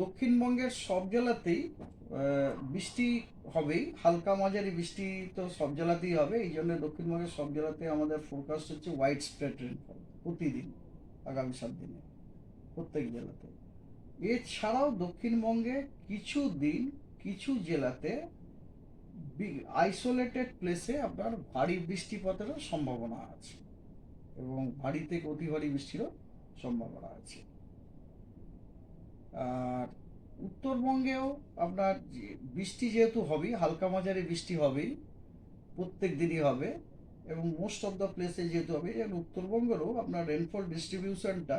দক্ষিণবঙ্গের সব জেলাতেই বৃষ্টি হবেই। হালকা মাঝারি বৃষ্টি তো সব জেলাতেই হবে, এই জন্য দক্ষিণবঙ্গের সব জেলাতে আমাদের ফোরকাস্ট হচ্ছে হোয়াইট স্প্রেড রেনফল প্রতিদিন, আগামী সাত দিনে, প্রত্যেক জেলাতে। এছাড়াও দক্ষিণবঙ্গে কিছু দিন, কিছু জেলাতে আইসোলেটেড প্লেসে আপনার ভারী বৃষ্টিপাতেরও সম্ভাবনা আছে এবং ভারী থেকে অতি ভারী বৃষ্টিরও সম্ভাবনা আছে। আর উত্তরবঙ্গেও আপনার বৃষ্টি যেহেতু হবেই, হালকা মাঝারি বৃষ্টি হবেই, প্রত্যেক দিনই হবে এবং মোস্ট অফ দ্য প্লেসে যেহেতু হবে, এবং উত্তরবঙ্গেরও আপনার রেনফল ডিস্ট্রিবিউশনটা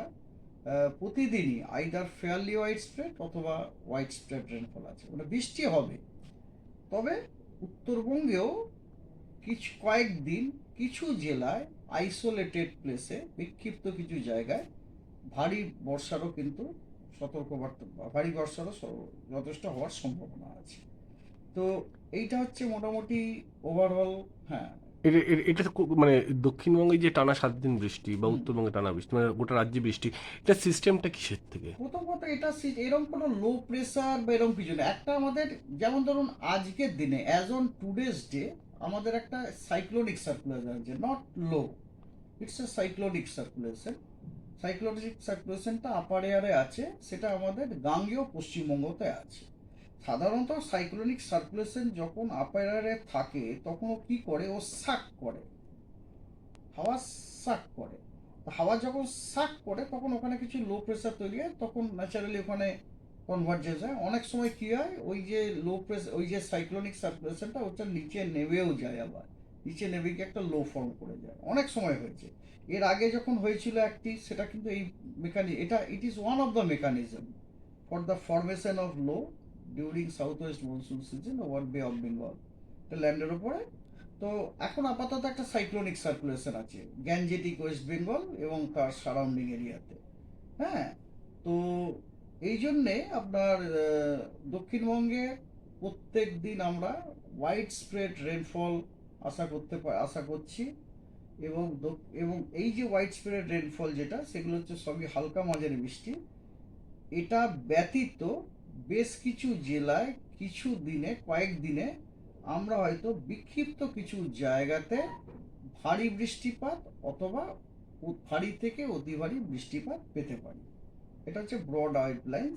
প্রতিদিনই আইদার ফেয়ারলি হোয়াইট স্প্রেড অথবা হোয়াইট স্প্রেড রেনফল আছে। মানে বৃষ্টি হবে। তবে উত্তরবঙ্গেও কিছু কয়েকদিন কিছু জেলায় আইসোলেটেড প্লেসে বিক্ষিপ্ত কিছু জায়গায় ভারী বর্ষারও কিন্তু সতর্কবার্তা ভারী বর্ষারও যথেষ্ট হওয়ার সম্ভাবনা আছে। তো এইটা হচ্ছে মোটামুটি ওভারঅল হ্যাঁ। এটা মানে দক্ষিণবঙ্গে যে টানা সাত দিন বৃষ্টি বা উত্তরবঙ্গে টানা বৃষ্টি মানে গোটা রাজ্যে বৃষ্টি এটা সিস্টেমটা কিসের থেকে? প্রথম কথা এটা এরকম কোনো লো প্রেসার বা এরকম কিছু না একটা আমাদের যেমন ধরুন আজকের দিনে অ্যাজ অন টুডেজ ডে আমাদের একটা সাইক্লোনিক সার্কুলেশন আছে not low it's a cyclonic circulation cyclonic সার্কুলেশনটা upper এয়ারে আছে, সেটা আমাদের গাঙ্গেয় পশ্চিমবঙ্গতে আছে। সাধারণত সাইক্লোনিক সার্কুলেশন যখন আপার এয়ারে থাকে, তখন ও কি করে? ও সাক করে। হাওয়া সাক করে। হাওয়া যখন সাক করে, তখন ওখানে কিছু লো প্রেসার তৈরি হয়, তখন ন্যাচারালি ওখানে কনভার্জেন্স হয়। অনেক সময় কি হয়? ওই যে লো প্রেসার ওই যে সাইক্লোনিক সার্কুলেশনটা ওটা নিচে নেমেও যায় আবার। নিচে নেমে গিয়ে একটা লো ফর্ম করে যায়। অনেক সময় হয়েছে। এর আগে যখন হয়েছিল একটি, সেটা কিন্তু এই মেকানি এটা it is one of the mechanism for the formation of low during south west monsoon season over Bay of Bengal এটা ল্যান্ডের ওপরে তো এখন আপাতত একটা সাইক্লোনিক সার্কুলেশন আছে গ্যাঞ্জেটিক ওয়েস্ট বেঙ্গল এবং তার সারাউন্ডিং এরিয়াতে হ্যাঁ? তো এই জন্যে আপনার দক্ষিণবঙ্গে প্রত্যেক দিন আমরা হোয়াইট স্প্রেড রেনফল আশা করতে আশা করছি। এবং এবং এই যে হোয়াইট স্প্রেড রেনফল যেটা, সেগুলো হচ্ছে সবই হালকা মাঝারি বৃষ্টি। এটা ব্যতীত বেশ কিছু জেলায় কিছু দিনে, কয়েক দিনে আমরা হয়তো বিক্ষিপ্ত কিছু জায়গাতে ভারী বৃষ্টিপাত অথবা ভারী থেকে অতি ভারী বৃষ্টিপাত পেতে পারি। এটা হচ্ছে ব্রড আউটলাইন্স